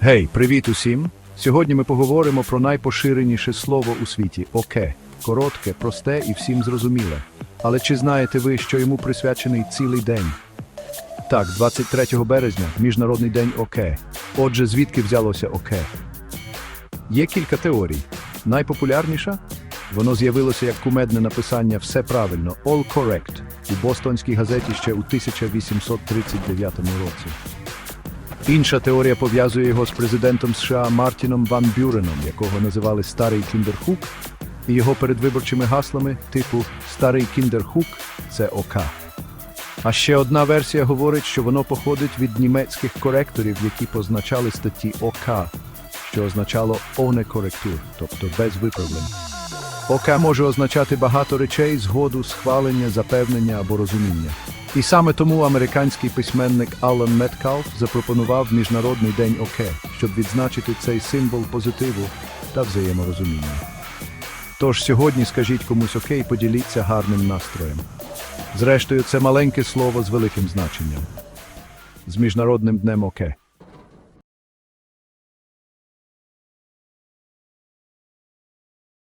Гей, привіт усім! Сьогодні ми поговоримо про найпоширеніше слово у світі оке. Коротке, просте і всім зрозуміле. Але чи знаєте ви, що йому присвячений цілий день? Так, 23 березня Міжнародний день оке. Отже, звідки взялося оке? Є кілька теорій. Найпопулярніша воно з'явилося як кумедне написання Все правильно, all correct у бостонській газеті ще у 1839 році. Інша теорія пов'язує його з президентом США Мартіном Ван Бюреном, якого називали Старий Кіндерхук, і його передвиборчими гаслами типу Старий Кіндерхук це ОК. А ще одна версія говорить, що воно походить від німецьких коректорів, які позначали статті ОК, що означало «оне коректур, тобто без виправлень. ОК може означати багато речей, згоду, схвалення, запевнення або розуміння. І саме тому американський письменник Алан Меткалф запропонував Міжнародний день ОК, щоб відзначити цей символ позитиву та взаєморозуміння. Тож сьогодні скажіть комусь ОК і поділіться гарним настроєм. Зрештою, це маленьке слово з великим значенням. З Міжнародним днем ОК.